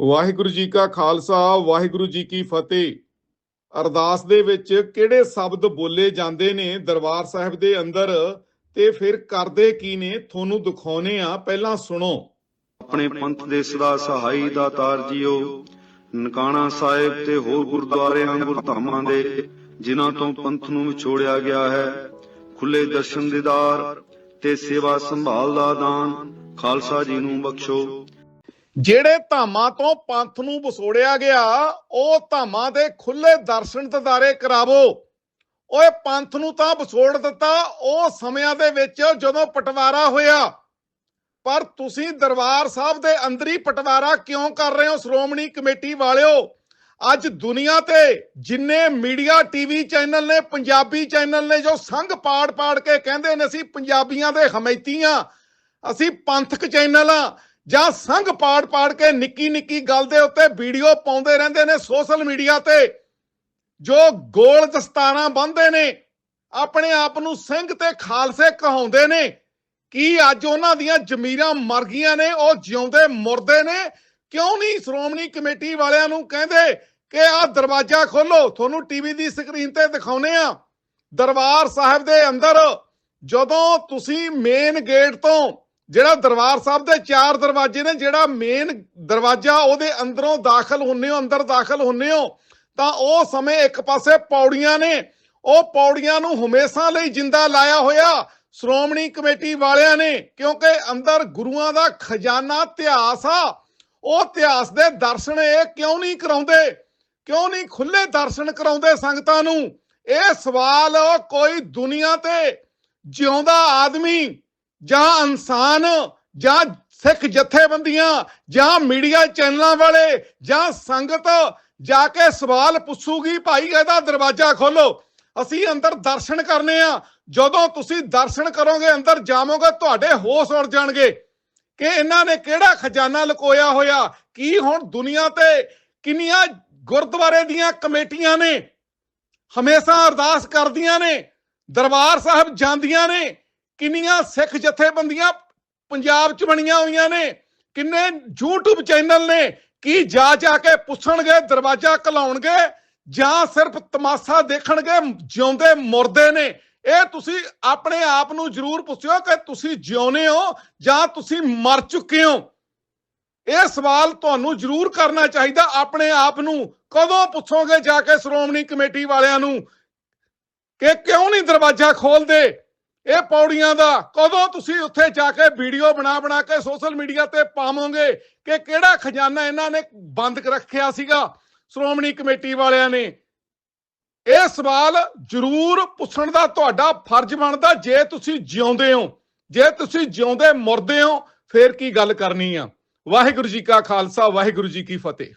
ਵਾਹਿਗੁਰੂ ਜੀ ਕਾ ਖਾਲਸਾ, ਵਾਹਿਗੁਰੂ ਜੀ ਕੀ ਫਤਿਹ। ਅਰਦਾਸ ਦੇ ਵਿੱਚ ਕਿਹੜੇ ਸ਼ਬਦ ਬੋਲੇ ਜਾਂਦੇ ਨੇ ਦਰਬਾਰ ਸਾਹਿਬ ਦੇ ਅੰਦਰ ਤੇ ਫਿਰ ਕਰਦੇ ਕੀ ਨੇ? ਤੁਹਾਨੂੰ ਦਿਖਾਉਨੇ ਆ ਪਹਿਲਾਂ ਸੁਣੋ। ਆਪਣੇ ਪੰਥ ਦੇ ਸਦਾ ਸਹਾਈ ਦਾਤਾਰ ਜੀਓ। ਨਨਕਾਣਾ ਸਾਹਿਬ ਤੇ ਹੋਰ ਗੁਰਦੁਆਰਿਆਂ ਗੁਰਧਾਮਾਂ ਦੇ, ਜਿਨ੍ਹਾਂ ਤੋਂ ਪੰਥ ਨੂੰ ਵਿਛੋੜਿਆ ਗਿਆ ਹੈ, ਖੁੱਲੇ ਦਰਸ਼ਨ ਦੀਦਾਰ ਤੇ ਸੇਵਾ ਸੰਭਾਲ ਦਾ ਦਾਨ ਖਾਲਸਾ ਜੀ ਨੂੰ ਬਖਸ਼ੋ। ਜਿਹੜੇ ਧਾਮਾਂ ਤੋਂ ਪੰਥ ਨੂੰ ਵਸੋੜਿਆ ਗਿਆ, ਉਹ ਧਾਮਾਂ ਦੇ ਖੁੱਲੇ ਦਰਸ਼ਨ ਦਿਦਾਰੇ ਕਰਾਵੋ। ਓਏ, ਪੰਥ ਨੂੰ ਤਾਂ ਵਸੋੜ ਦਿੱਤਾ, ਉਹ ਸਮਿਆਂ ਦੇ ਵਿੱਚ ਜਦੋਂ ਪਟਵਾਰਾ ਹੋਇਆ। ਪਰ ਤੁਸੀਂ ਦਰਬਾਰ ਸਾਹਿਬ ਦੇ ਅੰਦਰ ਹੀ ਪਟਵਾਰਾ ਕਿਉਂ ਕਰ ਰਹੇ ਹੋ, ਸ਼੍ਰੋਮਣੀ ਕਮੇਟੀ ਵਾਲਿਓ? ਅੱਜ ਦੁਨੀਆ ਤੇ ਜਿੰਨੇ ਮੀਡੀਆ ਟੀਵੀ ਚੈਨਲ ਨੇ, ਪੰਜਾਬੀ ਚੈਨਲ ਨੇ, ਜੋ ਸੰਘ ਪਾੜ ਪਾੜ ਕੇ ਕਹਿੰਦੇ ਨੇ, ਅਸੀਂ ਪੰਜਾਬੀਆਂ ਦੇ ਹਮੈਤੀਆਂ, ਅਸੀਂ ਪੰਥਕ ਚੈਨਲ ਆ ਜਾਂ ਸੰਘ ਪਾੜ ਪਾੜ ਕੇ ਨਿੱਕੀ ਨਿੱਕੀ ਗੱਲ ਦੇ ਉੱਤੇ ਵੀਡੀਓ ਪਾਉਂਦੇ ਰਹਿੰਦੇ ਨੇ ਸੋਸ਼ਲ ਮੀਡੀਆ ਤੇ, ਜੋ ਗੋਲ ਦਸਤਾਰਾਂ ਬੰਨ੍ਹਦੇ ਨੇ, ਆਪਣੇ ਆਪ ਨੂੰ ਸਿੰਘ ਤੇ ਖਾਲਸੇ ਕਹਾਉਂਦੇ ਨੇ, ਕੀ ਅੱਜ ਉਹਨਾਂ ਦੀਆਂ ਜ਼ਮੀਰਾਂ ਮਰ ਗਈਆਂ ਨੇ, ਉਹ ਜਿਉਂਦੇ ਮੁਰਦੇ ਨੇ? ਕਿਉਂ ਨਹੀਂ ਸ਼੍ਰੋਮਣੀ ਕਮੇਟੀ ਵਾਲਿਆਂ ਨੂੰ ਕਹਿੰਦੇ ਕਿ ਆਹ ਦਰਵਾਜ਼ਾ ਖੋਲੋ ਤੁਹਾਨੂੰ ਟੀਵੀ ਦੀ ਸਕਰੀਨ ਤੇ ਦਿਖਾਉਨੇ ਆ ਦਰਬਾਰ ਸਾਹਿਬ ਦੇ ਅੰਦਰ ਜਦੋਂ ਤੁਸੀਂ ਮੇਨ ਗੇਟ ਤੋਂ ਜਿਹੜਾ ਦਰਬਾਰ ਸਾਹਿਬ ਦੇ ਚਾਰ ਦਰਵਾਜ਼ੇ ਨੇ, ਜਿਹੜਾ ਮੇਨ ਦਰਵਾਜ਼ਾ ਉਹਦੇ ਅੰਦਰੋਂ ਦਾਖਲ ਹੁੰਨੇ ਹੋ, ਅੰਦਰ ਦਾਖਲ ਹੁੰਨੇ ਹੋ, ਤਾਂ ਉਹ ਸਮੇਂ ਇੱਕ ਪਾਸੇ ਪੌੜੀਆਂ ਨੇ। ਉਹ ਪੌੜੀਆਂ ਨੂੰ ਹਮੇਸ਼ਾ ਲਈ ਜਿੰਦਾ ਲਾਇਆ ਹੋਇਆ ਸ਼੍ਰੋਮਣੀ ਕਮੇਟੀ ਵਾਲਿਆਂ ਨੇ, ਕਿਉਂਕਿ ਅੰਦਰ ਗੁਰੂਆਂ ਦਾ ਖਜ਼ਾਨਾ ਇਤਿਹਾਸ ਆ। ਉਹ ਇਤਿਹਾਸ ਦੇ ਦਰਸ਼ਨ ਇਹ ਕਿਉਂ ਨਹੀਂ ਕਰਾਉਂਦੇ? ਕਿਉਂ ਨਹੀਂ ਖੁੱਲੇ ਦਰਸ਼ਨ ਕਰਾਉਂਦੇ ਸੰਗਤਾਂ ਨੂੰ? ਇਹ ਸਵਾਲ ਕੋਈ ਦੁਨੀਆ ਤੇ ਜਿਉਂਦਾ ਆਦਮੀ ਜਾਂ ਇਨਸਾਨ, ਜਾਂ ਸਿੱਖ ਜਥੇਬੰਦੀਆਂ, ਜਾਂ ਮੀਡੀਆ ਚੈਨਲਾਂ ਵਾਲੇ, ਜਾਂ ਸੰਗਤ ਜਾ ਕੇ ਸਵਾਲ ਪੁੱਛੂਗੀ, ਭਾਈ, ਇਹਦਾ ਦਰਵਾਜ਼ਾ ਖੋਲੋ। ਅਸੀਂ ਅੰਦਰ ਦਰਸ਼ਨ ਕਰਨੇ ਆ। ਜਦੋਂ ਤੁਸੀਂ ਦਰਸ਼ਨ ਕਰੋਗੇ, ਅੰਦਰ ਜਾਵੋਗੇ, ਤੁਹਾਡੇ ਹੋਸ਼ ਉੜ ਜਾਣਗੇ ਕਿ ਇਹਨਾਂ ਨੇ ਕਿਹੜਾ ਖਜ਼ਾਨਾ ਲੁਕੋਇਆ ਹੋਇਆ? ਕੀ ਹੁਣ ਦੁਨੀਆ ਤੇ ਕਿੰਨੀਆਂ ਗੁਰਦੁਆਰੇ ਦੀਆਂ ਕਮੇਟੀਆਂ ਨੇ? ਹਮੇਸ਼ਾ ਅਰਦਾਸ ਕਰਦੀਆਂ ਨੇ, ਦਰਬਾਰ ਸਾਹਿਬ ਜਾਂਦੀਆਂ ਨੇ ਕਿੰਨੀਆਂ ਸਿੱਖ ਜਥੇਬੰਦੀਆਂ ਪੰਜਾਬ 'ਚ ਬਣੀਆਂ ਹੋਈਆਂ ਨੇ? ਕਿੰਨੇ YouTube ਚੈਨਲ ਨੇ? ਕੀ ਜਾ ਜਾ ਕੇ ਪੁੱਛਣਗੇ, ਦਰਵਾਜ਼ਾ ਖਲਾਉਣਗੇ ਜਾਂ ਸਿਰਫ ਤਮਾਸ਼ਾ ਦੇਖਣਗੇ, ਜਿਉਂਦੇ ਮੁਰਦੇ ਨੇ? ਇਹ ਤੁਸੀਂ ਆਪਣੇ ਆਪ ਨੂੰ ਜ਼ਰੂਰ ਪੁੱਛਿਓ ਕਿ ਤੁਸੀਂ ਜਿਉਂਦੇ ਹੋ ਜਾਂ ਤੁਸੀਂ ਮਰ ਚੁੱਕੇ ਹੋ। ਇਹ ਸਵਾਲ ਤੁਹਾਨੂੰ ਜ਼ਰੂਰ ਕਰਨਾ ਚਾਹੀਦਾ, ਆਪਣੇ ਆਪ ਨੂੰ। ਕਦੋਂ ਪੁੱਛੋਗੇ ਜਾ ਕੇ ਸ਼੍ਰੋਮਣੀ ਕਮੇਟੀ ਵਾਲਿਆਂ ਨੂੰ ਕਿ ਕਿਉਂ ਨਹੀਂ ਦਰਵਾਜ਼ਾ ਖੋਲਦੇ? ਇਹ ਪੌੜੀਆਂ ਦਾ, ਕਦੋਂ ਤੁਸੀਂ ਉੱਥੇ ਜਾ ਕੇ ਵੀਡੀਓ ਬਣਾ ਬਣਾ ਕੇ ਸੋਸ਼ਲ ਮੀਡੀਆ ਤੇ ਪਾਵੋਗੇ ਕਿ ਕਿਹੜਾ ਖਜ਼ਾਨਾ ਇਹਨਾਂ ਨੇ ਬੰਦ ਰੱਖਿਆ ਸੀਗਾ, ਸ਼੍ਰੋਮਣੀ ਕਮੇਟੀ ਵਾਲਿਆਂ ਨੇ? ਇਹ ਸਵਾਲ ਜ਼ਰੂਰ ਪੁੱਛਣ ਦਾ ਤੁਹਾਡਾ ਫਰਜ਼ ਬਣਦਾ, ਜੇ ਤੁਸੀਂ ਜਿਉਂਦੇ ਹੋ, ਜੇ ਤੁਸੀਂ ਜਿਉਂਦੇ ਮੁਰਦੇ ਹੋ, ਫੇਰ ਕੀ ਗੱਲ ਕਰਨੀ ਆ? ਵਾਹਿਗੁਰੂ ਜੀ ਕਾ ਖਾਲਸਾ, ਵਾਹਿਗੁਰੂ ਜੀ ਕੀ ਫਤਿਹ।